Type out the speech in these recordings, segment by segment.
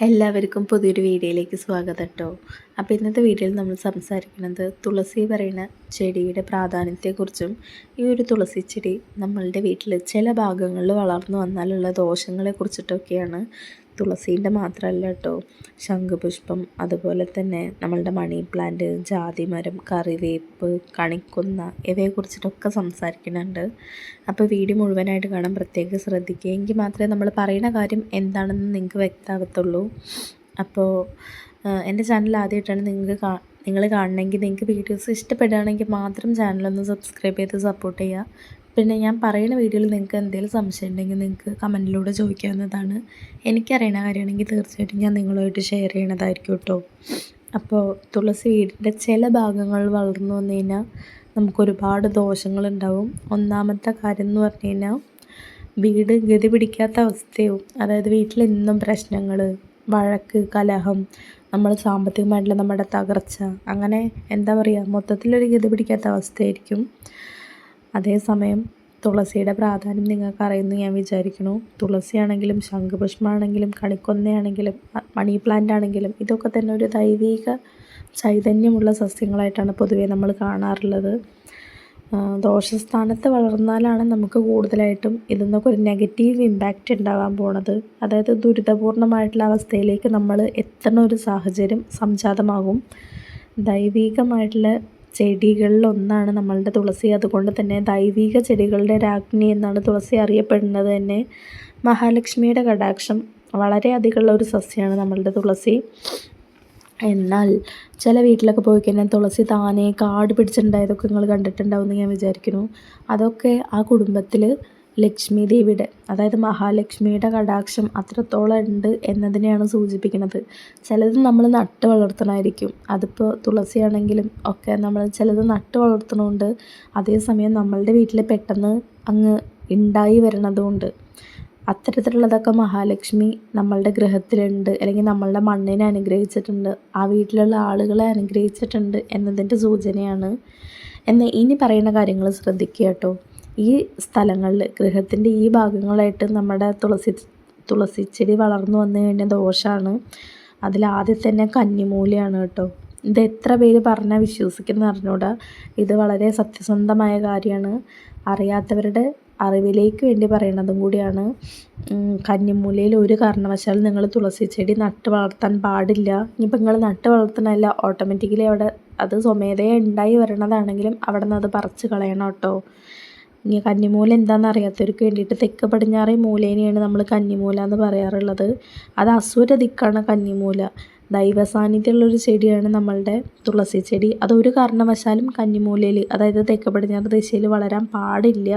എല്ലാവർക്കും പുതിയൊരു വീഡിയോയിലേക്ക് സ്വാഗതം കേട്ടോ അപ്പോൾ ഇന്നത്തെ വീഡിയോയിൽ നമ്മൾ സംസാരിക്കുന്നത് തുളസി പറയുന്ന ചെടിയുടെ പ്രാധാന്യത്തെക്കുറിച്ചും ഈ ഒരു തുളസി ചെടി നമ്മളുടെ വീട്ടിൽ ചില ഭാഗങ്ങളിൽ വളർന്നു വന്നാലുള്ള ദോഷങ്ങളെ കുറിച്ചിട്ടൊക്കെയാണ്. തുളസീന്റെ മാത്രമല്ല കേട്ടോ. ശംഖുപുഷ്പം അതുപോലെ തന്നെ നമ്മളുടെ മണി പ്ലാന്റ് ജാതിമരം കറിവേപ്പ് കണിക്കുന്ന ഇവയെക്കുറിച്ചിട്ടൊക്കെ സംസാരിക്കുന്നുണ്ട്. അപ്പോൾ വീഡിയോ മുഴുവനായിട്ട് കാണാൻ പ്രത്യേകം ശ്രദ്ധിക്കുക. എങ്കിൽ മാത്രമേ നമ്മൾ പറയുന്ന കാര്യം എന്താണെന്ന് നിങ്ങൾക്ക് വ്യക്തമാകത്തുള്ളൂ. അപ്പോൾ എന്റെ ചാനൽ ആദ്യമായിട്ടാണ് നിങ്ങൾക്ക് കാ നിങ്ങൾ കാണണമെങ്കിൽ നിങ്ങൾക്ക് വീഡിയോസ് ഇഷ്ടപ്പെടുകയാണെങ്കിൽ മാത്രം ചാനലൊന്ന് സബ്സ്ക്രൈബ് ചെയ്ത് സപ്പോർട്ട് ചെയ്യുക. പിന്നെ ഞാൻ പറയുന്ന വീഡിയോയിൽ നിങ്ങൾക്ക് എന്തെങ്കിലും സംശയം ഉണ്ടെങ്കിൽ നിങ്ങൾക്ക് കമന്റിലൂടെ ചോദിക്കാവുന്നതാണ്. എനിക്കറിയണ കാര്യമാണെങ്കിൽ തീർച്ചയായിട്ടും ഞാൻ നിങ്ങളുമായിട്ട് ഷെയർ ചെയ്യണതായിരിക്കും കേട്ടോ. അപ്പോൾ തുളസി വീടിന്റെ ചില ഭാഗങ്ങൾ വളർന്നു വന്നു കഴിഞ്ഞാൽ നമുക്കൊരുപാട് ദോഷങ്ങളുണ്ടാവും. ഒന്നാമത്തെ കാര്യം എന്ന് പറഞ്ഞു കഴിഞ്ഞാൽ വീട് ഗതി പിടിക്കാത്ത അവസ്ഥയും അതായത് വീട്ടിൽ എന്നും പ്രശ്നങ്ങൾ വഴക്ക് കലഹം നമ്മൾ സാമ്പത്തികമായിട്ടുള്ള നമ്മുടെ തകർച്ച അങ്ങനെ എന്താ പറയുക മൊത്തത്തിലൊരു ഗതി പിടിക്കാത്ത അവസ്ഥയായിരിക്കും. അതേസമയം തുളസിയുടെ പ്രാധാന്യം നിങ്ങൾക്ക് അറിയുമെന്ന് ഞാൻ വിചാരിക്കുന്നു. തുളസിയാണെങ്കിലും ശംഖുപുഷ്പമാണെങ്കിലും കണിക്കൊന്നയാണെങ്കിലും മണി പ്ലാന്റ് ആണെങ്കിലും ഇതൊക്കെ തന്നെ ഒരു ദൈവിക ചൈതന്യമുള്ള സസ്യങ്ങളായിട്ടാണ് പൊതുവെ നമ്മൾ കാണാറുള്ളത്. ദോഷസ്ഥാനത്ത് വളർന്നാലാണ് നമുക്ക് കൂടുതലായിട്ടും ഇതിൽ നിന്നൊക്കെ ഒരു നെഗറ്റീവ് ഇമ്പാക്റ്റ് ഉണ്ടാകാൻ പോണത്. അതായത് ദുരിതപൂർണമായിട്ടുള്ള അവസ്ഥയിലേക്ക് നമ്മൾ എത്തുന്ന ഒരു സാഹചര്യം സംജാതമാകും. ദൈവികമായിട്ടുള്ള ചെടികളിലൊന്നാണ് നമ്മളുടെ തുളസി. അതുകൊണ്ട് തന്നെ ദൈവിക ചെടികളുടെ രാജ്ഞി എന്നാണ് തുളസി അറിയപ്പെടുന്നത് തന്നെ. മഹാലക്ഷ്മിയുടെ കടാക്ഷം വളരെ അധികമുള്ള ഒരു സസ്യമാണ് നമ്മളുടെ തുളസി. എന്നാൽ ചില വീട്ടിലൊക്കെ പോയി കഴിഞ്ഞാൽ തുളസി താനെ കാട് പിടിച്ചിട്ടുണ്ടായതൊക്കെ നിങ്ങൾ കണ്ടിട്ടുണ്ടാവും എന്ന് ഞാൻ വിചാരിക്കുന്നു. അതൊക്കെ ആ കുടുംബത്തിൽ ലക്ഷ്മി ദേവിയുടെ അതായത് മഹാലക്ഷ്മിയുടെ കടാക്ഷം അത്രത്തോളം ഉണ്ട് എന്നതിനെയാണ് സൂചിപ്പിക്കുന്നത്. ചിലത് നമ്മൾ നട്ട് വളർത്തണമായിരിക്കും. അതിപ്പോൾ തുളസിയാണെങ്കിലും ഒക്കെ നമ്മൾ ചിലത് നട്ട് വളർത്തണമുണ്ട്. അതേസമയം നമ്മളുടെ വീട്ടിൽ പെട്ടെന്ന് അങ്ങ് ഉണ്ടായി വരണതുകൊണ്ട് അത്തരത്തിലുള്ളതൊക്കെ മഹാലക്ഷ്മി നമ്മളുടെ ഗ്രഹത്തിലുണ്ട് അല്ലെങ്കിൽ നമ്മളുടെ മണ്ണിനെ അനുഗ്രഹിച്ചിട്ടുണ്ട്. ആ വീട്ടിലുള്ള ആളുകളെ അനുഗ്രഹിച്ചിട്ടുണ്ട് എന്നതിന്റെ സൂചനയാണ്. എന്നാൽ ഇനി പറയുന്ന കാര്യങ്ങൾ ശ്രദ്ധിക്കുക കേട്ടോ. ഈ സ്ഥലങ്ങളിൽ ഗൃഹത്തിന്റെ ഈ ഭാഗങ്ങളായിട്ട് നമ്മുടെ തുളസി തുളസി ചെടി വളർന്നു വന്നു കഴിഞ്ഞാൽ ദോഷമാണ് അതിൽ ആദ്യം തന്നെ കന്നിമൂലയാണ് കേട്ടോ. ഇത് എത്ര പേര് പറഞ്ഞാൽ വിശ്വസിക്കുന്ന അറിഞ്ഞൂടാ. ഇത് വളരെ സത്യസന്ധമായ കാര്യമാണ്. അറിയാത്തവരുടെ അറിവിലേക്ക് വേണ്ടി പറയണതും കൂടിയാണ്. കന്നിമൂലയിൽ ഒരു കാരണവശാലും നിങ്ങൾ തുളസി ചെടി നട്ട് വളർത്താൻ പാടില്ല. ഇനിയിപ്പോൾ നിങ്ങൾ നട്ട് വളർത്തണമല്ല ഓട്ടോമാറ്റിക്കലി അവിടെ അത് സ്വമേധയ ഉണ്ടായി വരണതാണെങ്കിലും അവിടെ നിന്ന് അത് പറിച്ച് കളയണം കേട്ടോ. ഇനി കന്നിമൂല എന്താണെന്ന് അറിയാത്തവർക്ക് വേണ്ടിയിട്ട് തെക്ക് പടിഞ്ഞാറേ മൂലേനെയാണ് നമ്മൾ കന്നിമൂല എന്ന് പറയാറുള്ളത്. അത് അസുര ദിക്കാണ് കന്നിമൂല. ദൈവ സാന്നിധ്യമുള്ളൊരു ചെടിയാണ് നമ്മളുടെ തുളസി ചെടി. അതൊരു കാരണവശാലും കന്നിമൂലയിൽ അതായത് തെക്ക് പടിഞ്ഞാറ് ദിശയിൽ വളരാൻ പാടില്ല.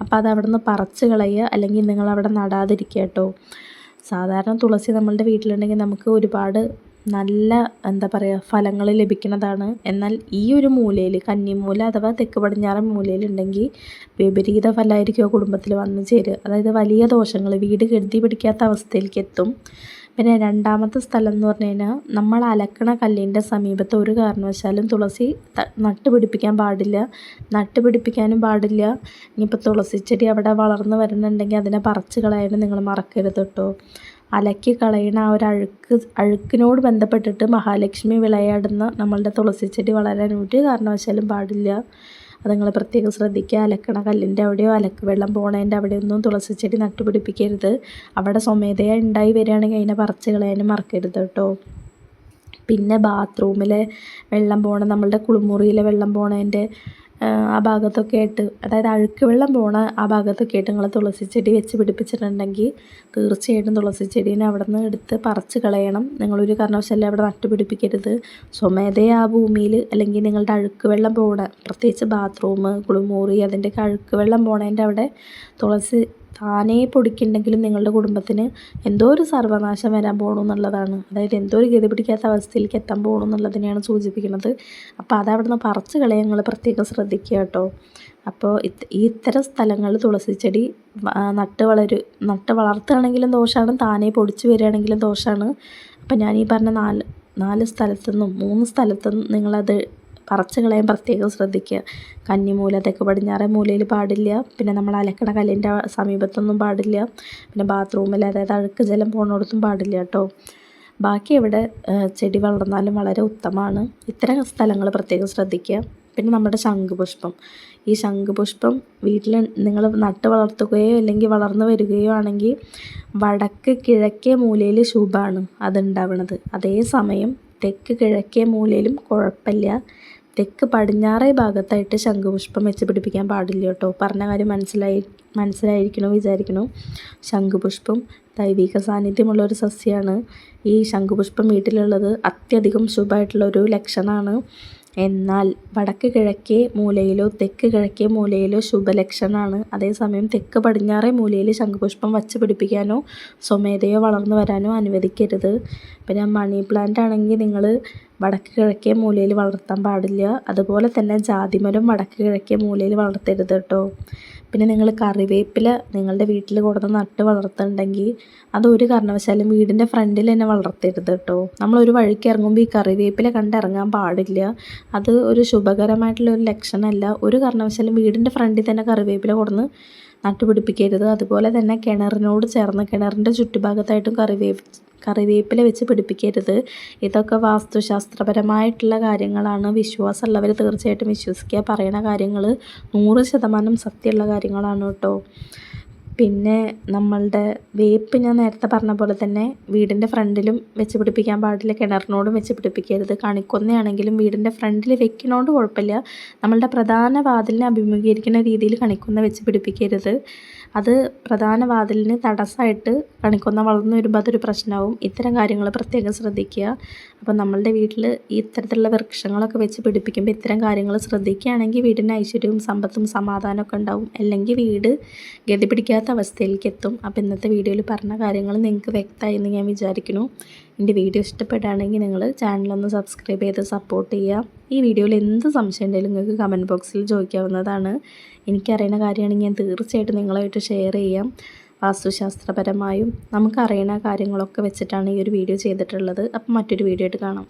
അപ്പോൾ അത് അവിടെ നിന്ന് പറിച്ച് കളയുക അല്ലെങ്കിൽ നിങ്ങൾ അവിടെ നടാതിരിക്കുക കേട്ടോ. സാധാരണ തുളസി നമ്മളുടെ വീട്ടിലുണ്ടെങ്കിൽ നമുക്ക് ഒരുപാട് നല്ല എന്താ പറയുക ഫലങ്ങൾ ലഭിക്കുന്നതാണ്. എന്നാൽ ഈ ഒരു മൂലയിൽ കന്നിമൂല അഥവാ തെക്ക് പടിഞ്ഞാറൻ മൂലയിലുണ്ടെങ്കിൽ വിപരീത ഫലമായിരിക്കും കുടുംബത്തിൽ വന്നു ചേരുക. അതായത് വലിയ ദോഷങ്ങൾ വീട് കെടുതി പിടിക്കാത്ത അവസ്ഥയിലേക്ക് എത്തും. പിന്നെ രണ്ടാമത്തെ സ്ഥലം എന്ന് പറഞ്ഞു കഴിഞ്ഞാൽ നമ്മൾ അലക്കണ കല്ലിന്റെ സമീപത്ത് ഒരു കാരണവശാലും തുളസി നട്ട് പിടിപ്പിക്കാൻ പാടില്ല. നട്ട് പിടിപ്പിക്കാനും പാടില്ല. ഇനിയിപ്പോൾ തുളസി ചെടി അവിടെ വളർന്നു വരുന്നുണ്ടെങ്കിൽ അതിനെ പറിച്ച് നിങ്ങൾ മറക്കരുത് കേട്ടോ. അലക്കി കളയുന്ന ആ ഒരു അഴുക്ക് അഴുക്കിനോട് ബന്ധപ്പെട്ടിട്ട് മഹാലക്ഷ്മി വിളയാടുന്ന നമ്മളുടെ തുളസി ചെടി വളരാൻ ഒരു കാരണവശാലും പാടില്ല. അത് നിങ്ങൾ പ്രത്യേകം ശ്രദ്ധിക്കുക. അലക്കണ കല്ലിന്റെ അവിടെയോ അലക്ക് വെള്ളം പോണതിന്റെ അവിടെയൊന്നും തുളസി ചെടി നട്ടുപിടിപ്പിക്കരുത്. അവിടെ സ്വമേധയാ ഉണ്ടായി വരികയാണെങ്കിൽ അതിനെ പറിച്ച് കളയാനും മറക്കരുത് കേട്ടോ. പിന്നെ ബാത്റൂമിലെ വെള്ളം പോണ നമ്മളുടെ കുളിമുറിയിലെ വെള്ളം പോണതിന്റെ ആ ഭാഗത്തൊക്കെ ആയിട്ട് അതായത് അഴുക്ക് വെള്ളം പോണ ആ ഭാഗത്തൊക്കെ ആയിട്ട് നിങ്ങൾ തുളസി ചെടി വെച്ച് പിടിപ്പിച്ചിട്ടുണ്ടെങ്കിൽ തീർച്ചയായിട്ടും തുളസി ചെടീനെ അവിടെ നിന്ന് എടുത്ത് പറിച്ച് കളയണം. നിങ്ങളൊരു കാരണവശാലും അവിടെ നട്ടുപിടിപ്പിക്കരുത് സ്വമേധയാ ആ ഭൂമിയിൽ അല്ലെങ്കിൽ നിങ്ങളുടെ അഴുക്ക് വെള്ളം പോണ പ്രത്യേകിച്ച് ബാത്റൂം കുളിമുറി അതിന്റെയൊക്കെ അഴുക്ക് വെള്ളം പോണതിന്റെ അവിടെ തുളസി താനേ പൊടിക്കുന്നുണ്ടെങ്കിലും നിങ്ങളുടെ കുടുംബത്തിന് എന്തോ ഒരു സർവനാശം വരാൻ പോകണം എന്നുള്ളതാണ് അതായത് എന്തോ ഒരു ഗതി പിടിക്കാത്ത അവസ്ഥയിലേക്ക് എത്താൻ പോകണം എന്നുള്ളതിനെയാണ് സൂചിപ്പിക്കുന്നത്. അപ്പോൾ അത് അവിടെ നിന്ന് പറിച്ച് കളയാൻ നിങ്ങൾ പ്രത്യേകം ശ്രദ്ധിക്കുക കേട്ടോ. അപ്പോൾ ഇത്തരം സ്ഥലങ്ങളിൽ തുളസി ചെടി നട്ട് വളരു നട്ട് വളർത്തുകയാണെങ്കിലും ദോഷമാണ് താനേ പൊടിച്ച് വരികയാണെങ്കിലും ദോഷമാണ് അപ്പം ഞാൻ ഈ പറഞ്ഞ നാല് നാല് സ്ഥലത്തു നിന്നും മൂന്ന് സ്ഥലത്തു നിന്നും നിങ്ങളത് പറിച്ച് കളയാൻ പ്രത്യേകം ശ്രദ്ധിക്കുക. കന്നിമൂല തെക്ക് പടിഞ്ഞാറേ മൂലയിൽ പാടില്ല. പിന്നെ നമ്മൾ അലക്കണ കല്ലിന്റെ സമീപത്തൊന്നും പാടില്ല. പിന്നെ ബാത്റൂമിൽ അതായത് അഴുക്ക് ജലം പോകുന്നിടത്തും പാടില്ല കേട്ടോ. ബാക്കി എവിടെ ചെടി വളർന്നാലും വളരെ ഉത്തമമാണ്. ഇത്തരം സ്ഥലങ്ങൾ പ്രത്യേകം ശ്രദ്ധിക്കുക. പിന്നെ നമ്മുടെ ശംഖുപുഷ്പം. ഈ ശംഖുപുഷ്പം വീട്ടിൽ നിങ്ങൾ നട്ട് വളർത്തുകയോ അല്ലെങ്കിൽ വളർന്നു വരികയോ ആണെങ്കിൽ വടക്ക് കിഴക്കേ മൂലയിൽ ശുഭമാണ്. അതുണ്ടാവണത്. അതേസമയം തെക്ക് കിഴക്കേ മൂലയിലും കുഴപ്പമില്ല. തെക്ക് പടിഞ്ഞാറേ ഭാഗത്തായിട്ട് ശംഖുപുഷ്പം വെച്ച് പിടിപ്പിക്കാൻ പാടില്ല കേട്ടോ. പറഞ്ഞ കാര്യം മനസ്സിലായി മനസ്സിലായിരിക്കണം വിചാരിക്കണോ? ശംഖുപുഷ്പം ദൈവിക സാന്നിധ്യമുള്ള ഒരു സസ്യമാണ് ഈ ശംഖുപുഷ്പം വീട്ടിലുള്ളത് അത്യധികം ശുഭമായിട്ടുള്ള ഒരു ലക്ഷണമാണ്. എന്നാൽ വടക്ക് കിഴക്കേ മൂലയിലോ തെക്ക് കിഴക്കേ മൂലയിലോ ശുഭലക്ഷണമാണ്. അതേസമയം തെക്ക് പടിഞ്ഞാറേ മൂലയിൽ ശംഖുപുഷ്പം വച്ച് പിടിപ്പിക്കാനോ സ്വമേധയോ വളർന്നു വരാനോ അനുവദിക്കരുത്. പിന്നെ മണി പ്ലാന്റ് ആണെങ്കിൽ നിങ്ങൾ വടക്ക് കിഴക്കേ മൂലയിൽ വളർത്താൻ പാടില്ല. അതുപോലെ തന്നെ ജാതിമരം വടക്ക് കിഴക്കേ മൂലയിൽ വളർത്തരുത് കേട്ടോ പിന്നെ നിങ്ങൾ കറിവേപ്പില നിങ്ങളുടെ വീട്ടിൽ കൊടുന്ന് നട്ട് വളർത്തുന്നുണ്ടെങ്കിൽ അത് ഒരു കാരണവശാലും വീടിന്റെ ഫ്രണ്ടിൽ തന്നെ വളർത്തരുത് കേട്ടോ. നമ്മളൊരു വഴിക്ക് ഇറങ്ങുമ്പോൾ ഈ കറിവേപ്പില കണ്ടിറങ്ങാൻ പാടില്ല. അത് ഒരു ശുഭകരമായിട്ടുള്ള ഒരു ലക്ഷണമല്ല. ഒരു കാരണവശാലും വീടിന്റെ ഫ്രണ്ടിൽ തന്നെ കറിവേപ്പില കൊടുന്ന് നട്ടുപിടിപ്പിക്കരുത്. അതുപോലെ തന്നെ കിണറിനോട് ചേർന്ന് കിണറിന്റെ ചുറ്റുഭാഗത്തായിട്ടും കറിവേപ്പ് കറിവേപ്പില വെച്ച് പിടിപ്പിക്കരുത്. ഇതൊക്കെ വാസ്തുശാസ്ത്രപരമായിട്ടുള്ള കാര്യങ്ങളാണ്. വിശ്വാസമുള്ളവർ തീർച്ചയായിട്ടും വിശ്വസിക്കുക. പറയുന്ന കാര്യങ്ങൾ നൂറ് ശതമാനം സത്യമുള്ള കാര്യങ്ങളാണ് കേട്ടോ. പിന്നെ നമ്മളുടെ വേപ്പ് ഞാൻ നേരത്തെ പറഞ്ഞ പോലെ തന്നെ വീടിന്റെ ഫ്രണ്ടിലും വെച്ച് പിടിപ്പിക്കാൻ പാടില്ല കിണറിനോടും വെച്ച് പിടിപ്പിക്കരുത്. കണിക്കൊന്നയാണെങ്കിലും വീടിന്റെ ഫ്രണ്ടിൽ വെക്കണോണ്ട് കുഴപ്പമില്ല. നമ്മളുടെ പ്രധാന വാതിലിനെ അഭിമുഖീകരിക്കുന്ന രീതിയിൽ കണിക്കൊന്ന വെച്ച് പിടിപ്പിക്കരുത്. അത് പ്രധാന വാതിലിന് തടസ്സമായിട്ട് കണിക്കൊന്ന വളർന്നു വരുമ്പോൾ അതൊരു പ്രശ്നമാവും. ഇത്തരം കാര്യങ്ങൾ പ്രത്യേകം ശ്രദ്ധിക്കുക. അപ്പോൾ നമ്മളുടെ വീട്ടിൽ ഇത്തരത്തിലുള്ള വൃക്ഷങ്ങളൊക്കെ വെച്ച് പിടിപ്പിക്കുമ്പോൾ ഇത്തരം കാര്യങ്ങൾ ശ്രദ്ധിക്കുകയാണെങ്കിൽ വീടിന് ഐശ്വര്യവും സമ്പത്തും സമാധാനമൊക്കെ ഉണ്ടാവും. അല്ലെങ്കിൽ വീട് ഗതി പിടിക്കാത്ത അവസ്ഥയിലേക്ക് എത്തും അപ്പോൾ ഇന്നത്തെ വീഡിയോയിൽ പറഞ്ഞ കാര്യങ്ങൾ നിങ്ങൾക്ക് വ്യക്തമായി എന്ന് ഞാൻ വിചാരിക്കുന്നു. എന്റെ വീഡിയോ ഇഷ്ടപ്പെടുകയാണെങ്കിൽ നിങ്ങൾ ചാനലൊന്ന് സബ്സ്ക്രൈബ് ചെയ്ത് സപ്പോർട്ട് ചെയ്യുക. ഈ വീഡിയോയിൽ എന്ത് സംശയം ഉണ്ടെങ്കിലും നിങ്ങൾക്ക് കമന്റ് ബോക്സിൽ ചോദിക്കാവുന്നതാണ്. എനിക്കറിയുന്ന കാര്യമാണെങ്കിൽ ഞാൻ തീർച്ചയായിട്ടും നിങ്ങളായിട്ട് ഷെയർ ചെയ്യാം. വാസ്തുശാസ്ത്രപരമായും നമുക്കറിയുന്ന കാര്യങ്ങളൊക്കെ വെച്ചിട്ടാണ് ഈ ഒരു വീഡിയോ ചെയ്തിട്ടുള്ളത്. അപ്പം മറ്റൊരു വീഡിയോ ആയിട്ട് കാണാം.